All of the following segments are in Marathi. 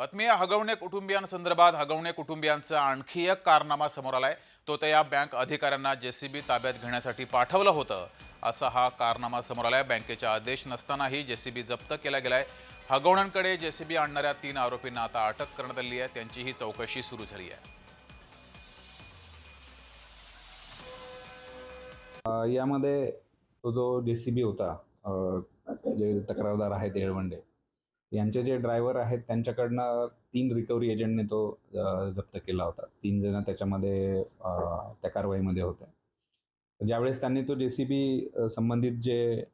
बातमी हगवणे कुटुंबियांसंदर्भात हगवणे कुटुंबियांचा आणखी एक कारनामा समोर आलाय. तो त्या या बँक अधिकाऱ्यांना जेसीबी ताब्यात घेण्यासाठी पाठवलं होतं असा हा कारनामा समोर आलाय. बँकेचा आदेश नसतानाही जेसीबी जप्त केला गेलाय. हगवण्यांकडे जेसीबी आणणाऱ्या तीन आरोपींना आता अटक करण्यात आली आहे. त्यांचीही चौकशी सुरू झाली आहे. यामध्ये तो जो जे सी बी होता जे तक्रारदार आहेत हेळवंडे यांचे जे ड्रायव्हर आहेत त्यांच्याकडनं तीन रिकव्हरी एजंटने तो जप्त केला होता. तीन जण त्याच्यामध्ये त्या कारवाईमध्ये होते. ज्यावेळेस त्यांनी तो जे सी बी संबंधित जे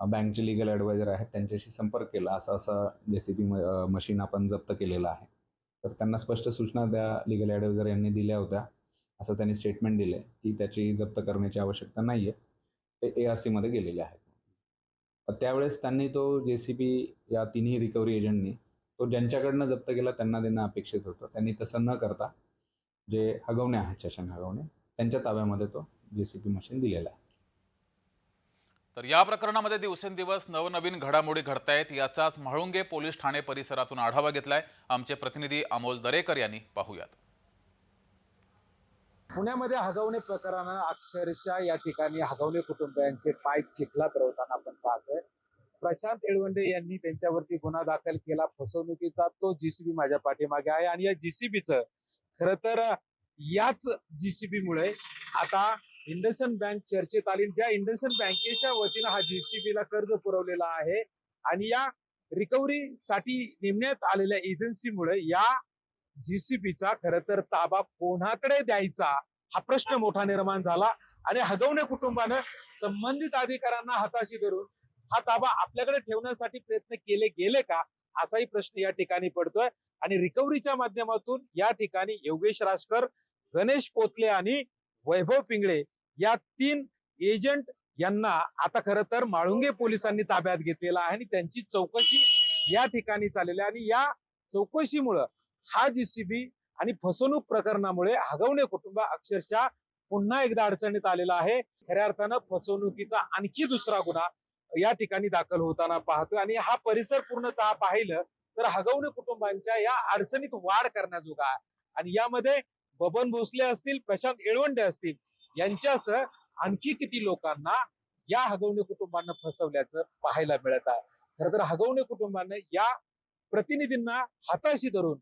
बँकचे लिगल ॲडवायझर आहेत त्यांच्याशी संपर्क केला असं असं जे सी बी मशीन आपण जप्त केलेलं आहे. तर त्यांना स्पष्ट सूचना त्या लिगल ॲडवायझर यांनी दिल्या होत्या. असं त्यांनी स्टेटमेंट दिले की त्याची जप्त करण्याची आवश्यकता नाही आहे ते ए आर सीमध्ये गेलेले आहेत. त्यावेळेस त्यांनी तो जे सी बी या तिन्ही रिकव्हरी एजंटनी तो ज्यांच्याकडनं जप्त केला त्यांना देणं अपेक्षित होतं. त्यांनी तसं न करता जे हगवणे आहेत शशांक हगवणे त्यांच्या ताब्यामध्ये तो जे सी बी मशीन दिलेला आहे. तर या प्रकरणामध्ये दिवसेंदिवस नवनवीन घडामोडी घडतायत. याचाच म्हाळुंगे पोलीस ठाणे परिसरातून आढावा घेतलाय. आमचे प्रतिनिधी अमोल दरेकर यांनी पाहूयात. पुण्यामध्ये हगवणे प्रकरणानं अक्षरशः या ठिकाणी हगवणे कुटुंबियांचे पाय चिखलात रवताना आपण पाहतोय. प्रशांत एळवंडे यांनी त्यांच्यावरती गुन्हा दाखल केला. फसवणुकीचा तो जीसीबी माझ्या पाठीमागे आहे आणि या जीसीबीचं खर तर याच जीसीबी मुळे आता इंडसन बँक चर्चेत आली. ज्या इंडसन बँकेच्या वतीनं हा जीसीबी ला कर्ज पुरवलेला आहे आणि या रिकव्हरी साठी नेमण्यात आलेल्या एजन्सीमुळे या जीसीपीचा खर तर ताबा कोणाकडे द्यायचा? हा प्रश्न मोठा निर्माण झाला. आणि हगवणे कुटुंबानं संबंधित अधिकाऱ्यांना हाताशी धरून हा ताबा आपल्याकडे ठेवण्यासाठी प्रयत्न केले गेले का? असाही प्रश्न या ठिकाणी पडतोय. आणि रिकव्हरीच्या माध्यमातून या ठिकाणी योगेश राजकर गणेश पोतले आणि वैभव पिंगळे या तीन एजंट यांना आता खरं तर माळुंगे पोलिसांनी ताब्यात घेतलेला आहे. आणि त्यांची चौकशी या ठिकाणी चाललेली आहे. आणि या चौकशीमुळं हा जीसीबी आणि फसवणूक प्रकरणामुळे हगवणे कुटुंब अक्षरशः पुन्हा एकदा अडचणीत आलेला आहे. खऱ्या अर्थानं फसवणुकीचा आणखी दुसरा गुन्हा या ठिकाणी दाखल होताना पाहतोय. आणि हा परिसर पूर्णतः पाहिलं तर हगवणे कुटुंबांच्या या अडचणीत वाढ करण्याजोगा आहे. आणि यामध्ये बबन भोसले असतील प्रशांत येळवंडे असतील यांच्यासह आणखी किती लोकांना या हगवणे कुटुंबांना फसवल्याचं पाहायला मिळत आहे. खरं तर हगवणे कुटुंबानं या प्रतिनिधींना हाताशी धरून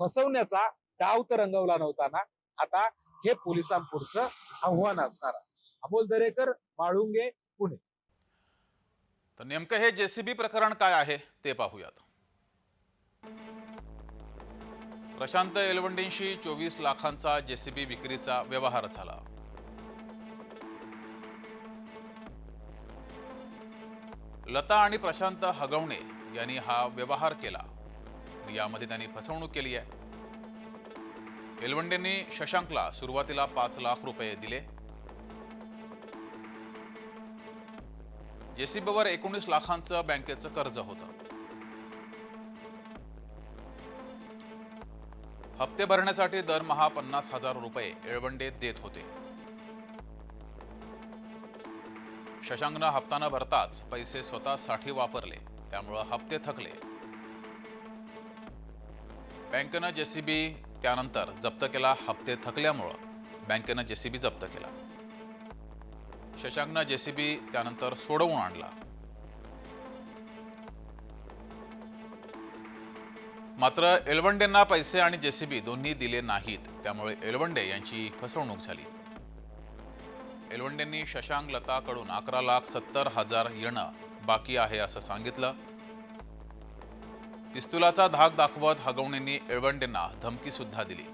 फसवण्याचा डाव तर रंगवला नव्हता ना. आता हे पोलिसांपुढचं आव्हान असणार अमोल दरेकर माळुंगे पुणे. तर नेमकं हे जेसीबी प्रकरण काय आहे ते पाहूयात. प्रशांत एलवंडींशी चोवीस लाखांचा जेसीबी विक्रीचा व्यवहार झाला. लता आणि प्रशांत हगवणे यांनी हा व्यवहार केला. यामध्ये त्यांनी फसवणूक केली आहे. एलवंडेंनी शशांकला सुरुवातीला पाच लाख रुपये दिले. जेसीबीवर एकोणीस लाखांचं बँकेचं कर्ज होतं. हप्ते भरण्यासाठी दरमहा पन्नास हजार रुपये एळवंडे देत होते. शशांकनं हप्ता न भरताच पैसे स्वतःसाठी वापरले त्यामुळं हप्ते थकले. बँकेनं जेसीबी त्यानंतर जप्त केला हप्ते थकल्यामुळं बँकेनं जेसीबी जप्त केला. शशांकनं जेसीबी त्यानंतर सोडवून आणला. मात्र एलवंडेंना पैसे आणि जेसीबी दोन्ही दिले नाहीत त्यामुळे एलवंडे यांची फसवणूक झाली. एलवंडेंनी शशांक लताकडून अकरा लाख सत्तर हजार येणं बाकी आहे असं सांगितलं. पिस्तुलाचा धाक दाखवत हगवणींनी एळवंडेंना धमकी सुद्धा दिली.